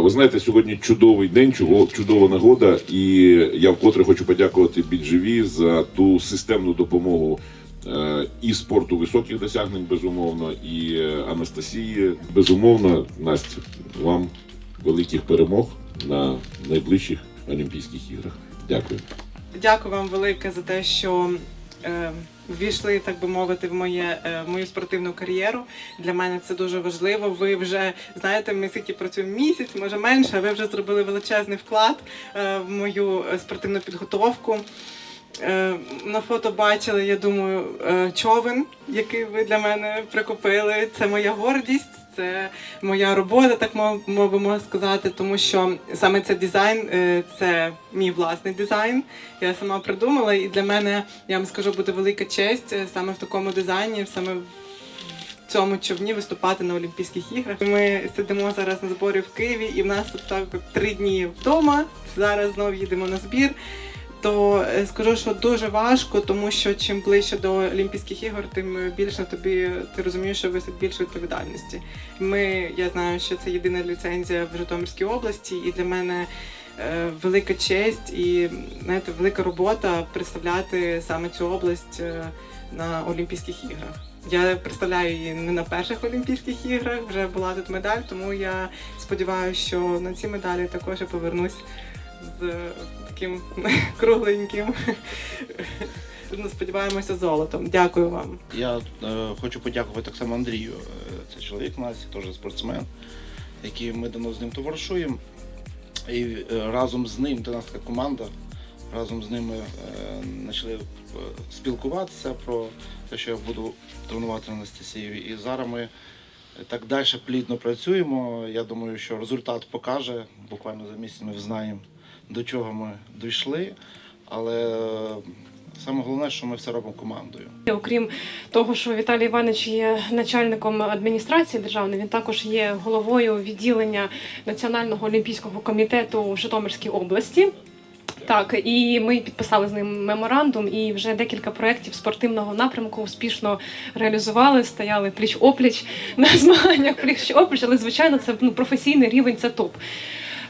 Ви знаєте, сьогодні чудовий день, чудова нагода, і я вкотре хочу подякувати Біджеві за ту системну допомогу е, і спорту високих досягнень, безумовно, і е, Анастасії. Безумовно, Настя, вам великих перемог на найближчих Олімпійських іграх. Дякую. Дякую вам велике за те, що ввійшли, так би мовити, в моє е, в мою спортивну кар'єру. Для мене це дуже важливо. Ви вже знаєте, ми скільки працюємо місяць, може менше. Ви вже зробили величезний вклад е, в мою е, спортивну підготовку. Е, На фото бачили, я думаю, е, човен, який ви для мене прикупили. Це моя гордість, це моя робота, так мов- мовимо сказати, тому що саме цей дизайн е, це мій власний дизайн. Я сама придумала, і для мене я вам скажу буде велика честь саме в такому дизайні, саме в цьому човні виступати на Олімпійських іграх. Ми сидимо зараз на зборі в Києві, і в нас тут так три дні вдома. Зараз знову їдемо на збір. То е, скажу, що дуже важко, тому що чим ближче до Олімпійських ігор, тим більше тобі ти розумієш, що висить більше відповідальності. Ми, я знаю, що це єдина ліцензія в Житомирській області, і для мене е, велика честь і знаєте, велика робота представляти саме цю область е, на Олімпійських іграх. Я представляю її не на перших Олімпійських іграх, вже була тут медаль, тому я сподіваюся, що на ці медалі також я повернусь з таким кругленьким. Сподіваємося, золотом. Дякую вам. Я е, хочу подякувати так само Андрію. Е, Це чоловік у нас, теж спортсмен, який ми давно з ним товаришуємо. І е, разом з ним, це нас така команда, разом з ними е, почали е, спілкуватися про те, що я буду тренувати Анастасію. І зараз ми так далі плідно працюємо. Я думаю, що результат покаже. Буквально за місяць ми знаємо, до чого ми дійшли. Але е, саме головне, що ми все робимо командою. Окрім того, що Віталій Іванович є начальником адміністрації державної, він також є головою відділення Національного олімпійського комітету в Житомирській області. Так, і ми підписали з ним меморандум, і вже декілька проєктів спортивного напрямку успішно реалізували, стояли пліч опліч на змаганнях пліч опліч, але звичайно це ну, професійний рівень, це топ.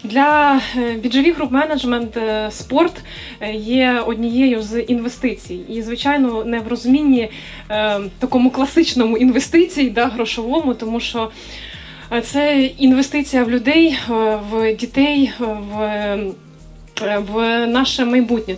Для BGV груп менеджмент е, спорт е, є однією з інвестицій, і звичайно, не в розумінні е, такому класичному інвестицій, да, грошовому, тому що е, це інвестиція в людей, е, в дітей, е, в, е, в наше майбутнє.